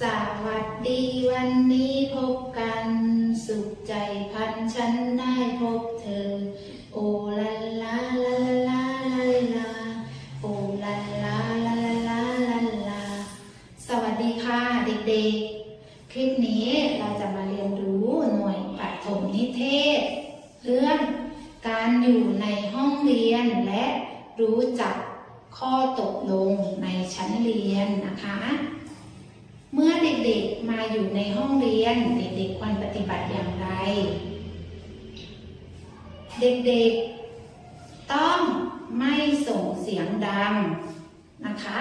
สวัสดีวันนี้พบกัน สุขใจพันฉันได้พบเธอ โอลาลาลาลาลาลาโอลาลาลาลาลาลาสวัสดีค่ะเด็กๆ คลิปนี้เราจะมาเรียนรู้หน่วยปฐมนิเทศ เรื่องการอยู่ในห้องเรียนและรู้จักข้อตกลงในชั้นเรียนนะคะ เมื่อเด็กๆมาอยู่ในห้องเรียน เด็กๆควรปฏิบัติอย่างไร เด็กๆต้องไม่ส่งเสียงดังนะคะ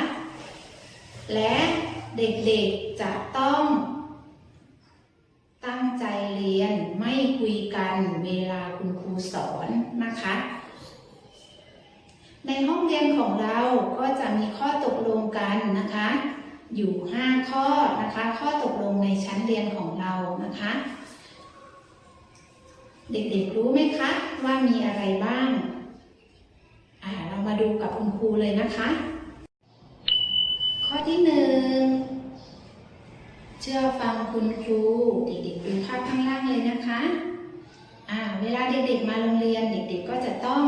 และเด็กๆจะต้อง ตั้งใจเรียนไม่คุยกันเวลาคุณครูสอนนะคะ ในห้องเรียนของเราก็จะมีข้อตกลงกันนะคะ อยู่ 5 ข้อนะคะ ข้อตกลงในชั้นเรียนของเรานะคะ เด็กๆรู้ไหมคะว่ามีอะไรบ้างอ่าเรามาดูกับคุณครูเลยนะคะ ข้อที่หนึ่งเชื่อฟังคุณครู เด็กๆดูภาพข้างล่างเลยนะคะอ่าเวลาเด็กๆมาโรงเรียนเด็กๆก็จะต้อง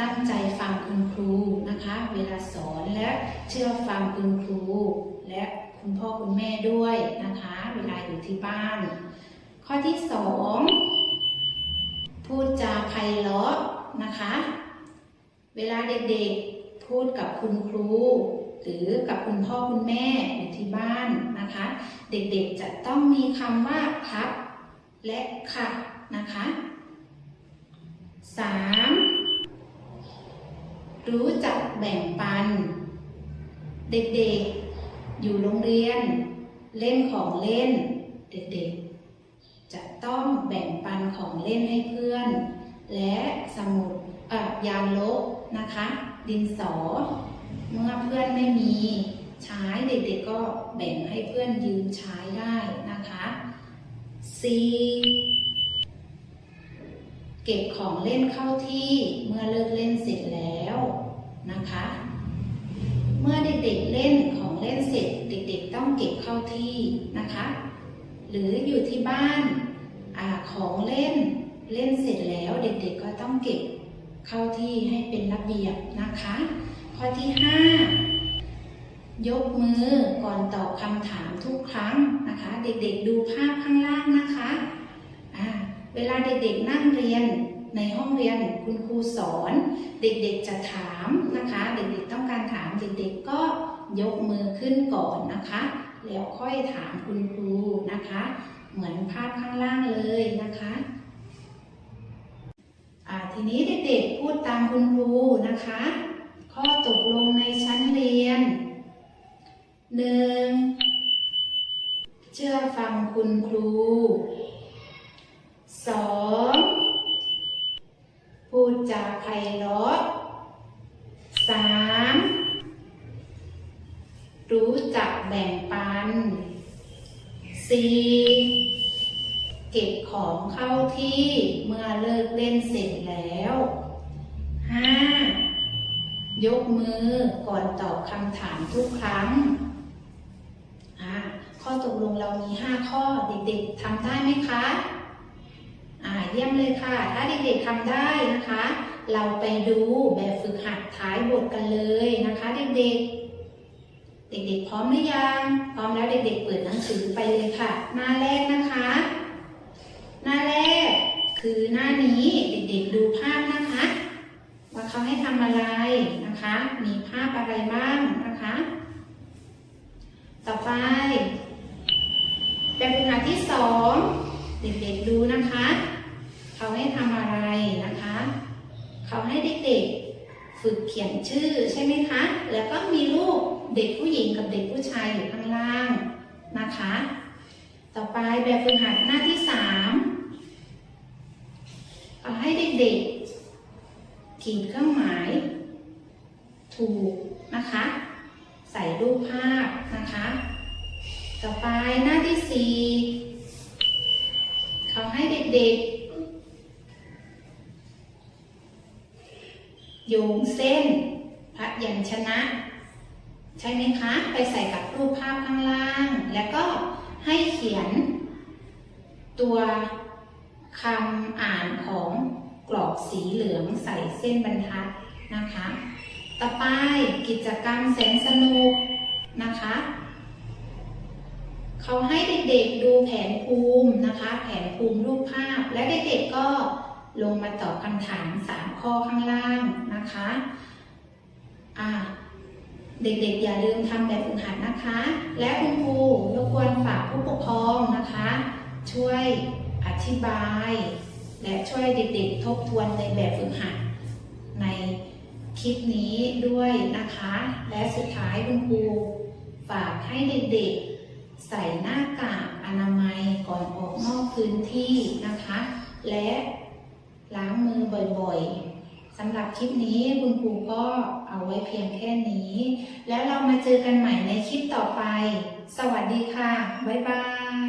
ตั้งใจฟังคุณครูนะคะ เวลาสอนและเชื่อฟังคุณครู และคุณพ่อคุณแม่ด้วยนะคะ เวลาอยู่ที่บ้าน ข้อที่สองพูดจาไพเราะนะคะ เวลาเด็กๆพูดกับคุณครู หรือกับคุณพ่อคุณแม่อยู่ที่บ้านนะคะ เด็กๆจะต้องมีคำว่าครับและค่ะนะคะ 3. รู้จักแบ่งปัน เด็กๆ อยู่โรงเรียน เล่นของเล่น เด็กๆ จะต้องแบ่งปันของเล่นให้เพื่อน และสมุดอ่อยางลบนะคะ ดินสอ เมื่อเพื่อนไม่มีใช้เด็กๆก็แบ่งให้เพื่อนยืมใช้ได้นะคะ C เก็บของเล่นเข้าที่เมื่อเลิกเล่นเสร็จแล้วนะคะ เมื่อเด็กๆเล่นของเล่นเสร็จ เด็กๆต้องเก็บเข้าที่นะคะ หรืออยู่ที่บ้านอของเล่นเล่นเสร็จแล้วเด็กๆก็ต้องเก็บเข้าที่ให้เป็นระเบียบนะคะ ข้อที่ 5 ยกมือก่อนตอบคำถามทุกครั้งนะคะ เด็กๆดูภาพข้างล่างนะคะอ่าเวลาเด็กๆนั่งเรียนในห้องเรียนคุณครูสอน เด็กๆจะถามนะคะ เด็กๆต้องการถามเด็กๆก็ยกมือขึ้นก่อนนะคะ แล้วค่อยถามคุณครูนะคะ เหมือนภาพข้างล่างเลยนะคะทีนี้เด็กๆพูดตามคุณครูนะคะ ข้อตกลงในชั้นเรียนหนึ่งเชื่อฟังคุณครูสองพูดจาไพเราะสาม รู้จักแบ่งปันสี่เก็บของเข้าที่เมื่อเลิกเล่นเสร็จแล้วห้ายกมือก่อนตอบคำถามทุกครั้ง ข้อตกลงเรามี 5 ข้อเด็กๆทำได้ไหมคะอ่าเยี่ยมเลยค่ะ ถ้าเด็กๆทำได้นะคะ เราไปดูแบบฝึกหัดท้ายบทกันเลยนะคะเด็กๆ เด็กๆ พร้อมหรือยัง พร้อมแล้วเด็กๆ เปิดหนังสือไปเลยค่ะ หน้าแรกนะคะ หน้าแรกคือหน้านี้เด็กๆ ดูภาพนะคะ ว่าเขาให้ทำอะไรนะคะ มีภาพอะไรบ้างนะคะ ต่อไปแบบฝึกหัดที่สองเด็กๆ ดูนะคะ เขาให้ทำอะไรนะคะ เขาให้เด็กๆ ฝึกเขียนชื่อใช่ไหมคะ แล้วก็มีรูป เด็กผู้หญิงกับเด็กผู้ชายอยู่ข้างล่างนะคะ ต่อไปแบบฝึกหัดหน้าที่สามเขาให้เด็กๆขีดเครื่องหมาย ถูกนะคะ ใส่รูปภาพนะคะ ต่อไปหน้าที่สี่เขาให้เด็กๆโยงเส้นพระยัญชนะ ใช่ไหมคะ ไปใส่กับรูปภาพข้างล่าง แล้วก็ให้เขียน ตัวคำอ่านของกรอบสีเหลืองใส่เส้นบรรทัดนะคะ ต่อไปกิจกรรมแสนสนุกนะคะ เขเขาให้เด็กๆดูแผนภูมินะคะ แผนภูมิรูปภาพ และเด็กๆก็ลงมาตอบคำถาม 3 ข้อข้างล่างนะคะ อ่า เด็กๆ อย่าลืมทำแบบฝึกหัดนะคะ และคุณครูรบกวนฝากผู้ปกครองนะคะ ช่วยอธิบาย และช่วยเด็กๆ ทบทวนในแบบฝึกหัดในคลิปนี้ด้วยนะคะ และสุดท้ายคุณครูฝากให้เด็กๆ ใส่หน้ากากอนามัยก่อนออกนอกพื้นที่นะคะ และล้างมือบ่อยๆสำหรับคลิปนี้คุณครูก็ เอาไว้เพียงแค่นี้ แล้วเรามาเจอกันใหม่ในคลิปต่อไป สวัสดีค่ะ บ๊ายบาย